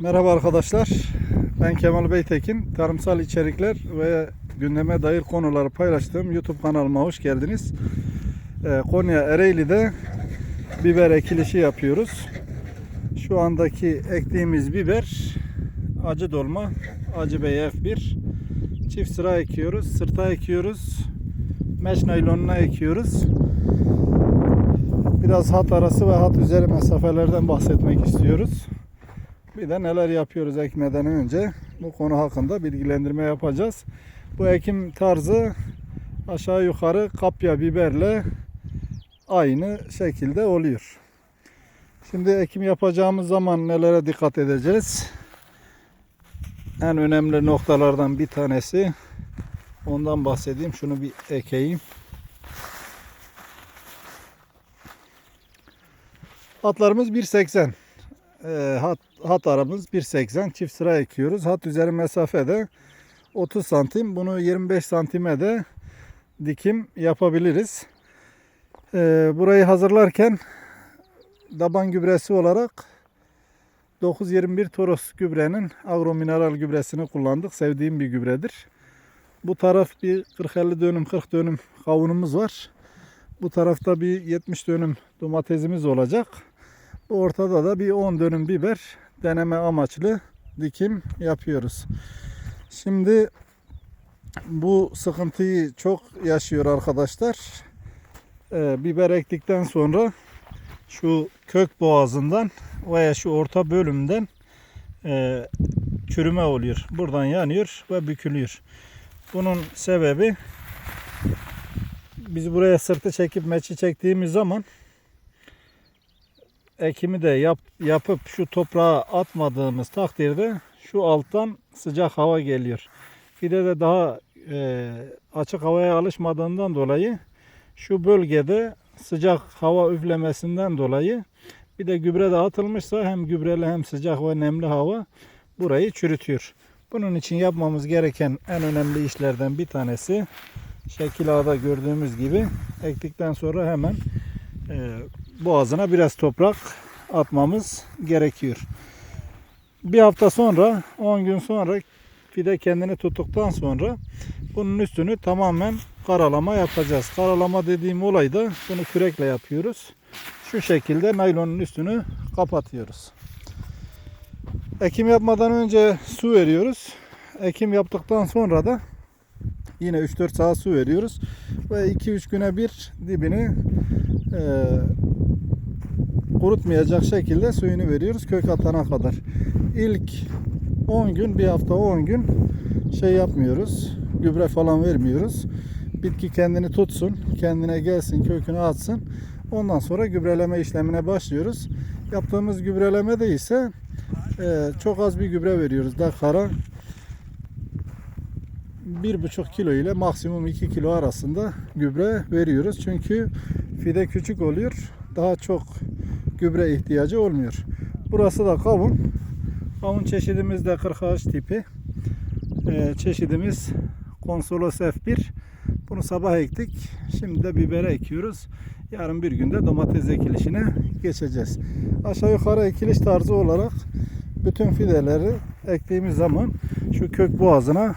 Merhaba arkadaşlar. Ben Kemal Beytekin. Tarımsal içerikler ve gündeme dair konuları paylaştığım YouTube kanalıma hoş geldiniz. Ee, Konya Ereğli'de biber ekilişi yapıyoruz. Şu andaki ektiğimiz biber acı dolma, acı bey F1. Çift sıra ekiyoruz, sırta ekiyoruz, mesh naylonuna ekiyoruz. Biraz hat arası ve hat üzeri mesafelerden bahsetmek istiyoruz. Bir de neler yapıyoruz ekmeden önce bu konu hakkında bilgilendirme yapacağız. Bu ekim tarzı aşağı yukarı kapya biberle aynı şekilde oluyor. Şimdi ekim yapacağımız zaman nelere dikkat edeceğiz? En önemli noktalardan bir tanesi ondan bahsedeyim. Şunu bir ekeyim. Hatlarımız 1.80. Ee, hat, hat aramız 1.80 çift sıra ekiyoruz. Hat üzeri mesafede 30 santim. Bunu 25 santime de dikim yapabiliriz. Ee, burayı hazırlarken daban gübresi olarak 921 Toros gübrenin agromineral gübresini kullandık. Sevdiğim bir gübredir. Bu taraf bir 40-50 dönüm 40 dönüm kavunumuz var. Bu tarafta bir 70 dönüm domatesimiz olacak. Ortada da bir 10 dönüm biber deneme amaçlı dikim yapıyoruz. Şimdi bu sıkıntıyı çok yaşıyor arkadaşlar. Ee, biber ektikten sonra şu kök boğazından veya şu orta bölümden e, çürüme oluyor. Buradan yanıyor ve bükülüyor. Bunun sebebi biz buraya sırtı çekip meçi çektiğimiz zaman ekimi de yap, yapıp şu toprağa atmadığımız takdirde şu alttan sıcak hava geliyor. Fide de daha e, açık havaya alışmadığından dolayı şu bölgede sıcak hava üflemesinden dolayı bir de gübre de atılmışsa hem gübreli hem sıcak ve nemli hava burayı çürütüyor. Bunun için yapmamız gereken en önemli işlerden bir tanesi şekil A'da gördüğümüz gibi ektikten sonra hemen e, boğazına biraz toprak atmamız gerekiyor. Bir hafta sonra 10 gün sonra fide kendini tuttuktan sonra bunun üstünü tamamen karalama yapacağız. Karalama dediğim olay da bunu kürekle yapıyoruz. Şu şekilde naylonun üstünü kapatıyoruz. Ekim yapmadan önce su veriyoruz. Ekim yaptıktan sonra da yine 3-4 saat su veriyoruz. Ve 2-3 güne bir dibini kurutmayacak şekilde suyunu veriyoruz kök atana kadar. İlk 10 gün, bir hafta 10 gün şey yapmıyoruz. Gübre falan vermiyoruz. Bitki kendini tutsun, kendine gelsin, kökünü atsın. Ondan sonra gübreleme işlemine başlıyoruz. Yaptığımız gübrelemede ise e, çok az bir gübre veriyoruz. Dakara 1,5 kilo ile maksimum 2 kilo arasında gübre veriyoruz. Çünkü fide küçük oluyor. Daha çok gübre ihtiyacı olmuyor. Burası da kavun. Kavun çeşidimiz de 40 ağaç tipi. Ee, çeşidimiz Konsolos F1. Bunu sabah ektik. Şimdi de bibere ekiyoruz. Yarın bir günde domates ekilişine geçeceğiz. Aşağı yukarı ekiliş tarzı olarak bütün fideleri ektiğimiz zaman şu kök boğazına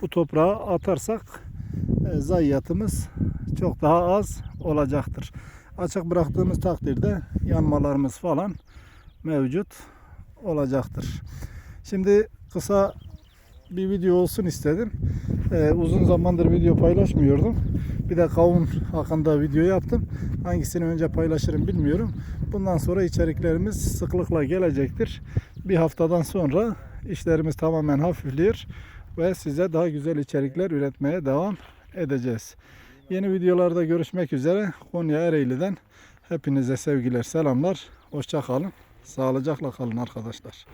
bu toprağa atarsak e, zayiatımız çok daha az olacaktır. Açık bıraktığımız takdirde yanmalarımız falan mevcut olacaktır. Şimdi kısa bir video olsun istedim. Ee, uzun zamandır video paylaşmıyordum. Bir de kavun hakkında video yaptım. Hangisini önce paylaşırım bilmiyorum. Bundan sonra içeriklerimiz sıklıkla gelecektir. Bir haftadan sonra işlerimiz tamamen hafifliyor ve size daha güzel içerikler üretmeye devam edeceğiz. Yeni videolarda görüşmek üzere. Konya Ereğli'den hepinize sevgiler, selamlar. Hoşça kalın. Sağlıcakla kalın arkadaşlar.